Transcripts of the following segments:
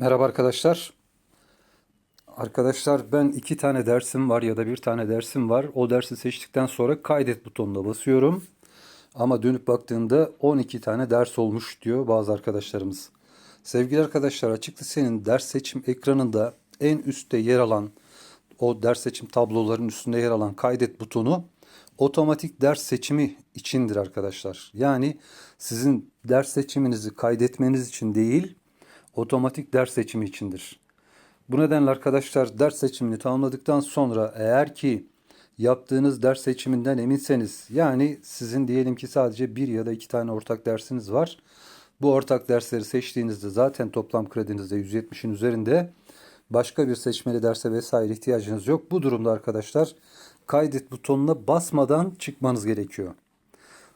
Merhaba arkadaşlar. Arkadaşlar ben iki tane dersim var ya da bir tane dersim var. O dersi seçtikten sonra kaydet butonuna basıyorum. Ama dönüp baktığımda 12 tane ders olmuş diyor bazı arkadaşlarımız. Sevgili arkadaşlar açık lisenin ders seçim ekranında en üstte yer alan o ders seçim tabloların üstünde yer alan kaydet butonu otomatik ders seçimi içindir arkadaşlar. Yani sizin ders seçiminizi kaydetmeniz için değil, otomatik ders seçimi içindir. Bu nedenle arkadaşlar ders seçimini tamamladıktan sonra eğer ki yaptığınız ders seçiminden eminseniz yani sizin diyelim ki sadece bir ya da iki tane ortak dersiniz var. Bu ortak dersleri seçtiğinizde zaten toplam kredinizde 170'in üzerinde başka bir seçmeli derse vesaire ihtiyacınız yok. Bu durumda arkadaşlar kaydet butonuna basmadan çıkmanız gerekiyor.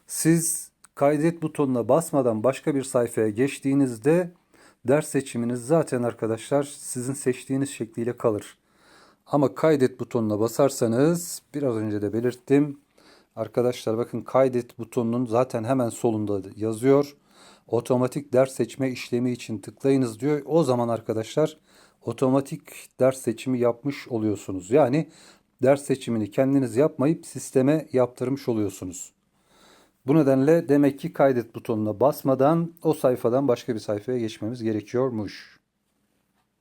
Siz kaydet butonuna basmadan başka bir sayfaya geçtiğinizde ders seçiminiz zaten arkadaşlar sizin seçtiğiniz şekliyle kalır. Ama kaydet butonuna basarsanız biraz önce de belirttim. Arkadaşlar bakın kaydet butonunun zaten hemen solunda yazıyor. Otomatik ders seçme işlemi için tıklayınız diyor. O zaman arkadaşlar otomatik ders seçimi yapmış oluyorsunuz. Yani ders seçimini kendiniz yapmayıp sisteme yaptırmış oluyorsunuz. Bu nedenle demek ki kaydet butonuna basmadan o sayfadan başka bir sayfaya geçmemiz gerekiyormuş.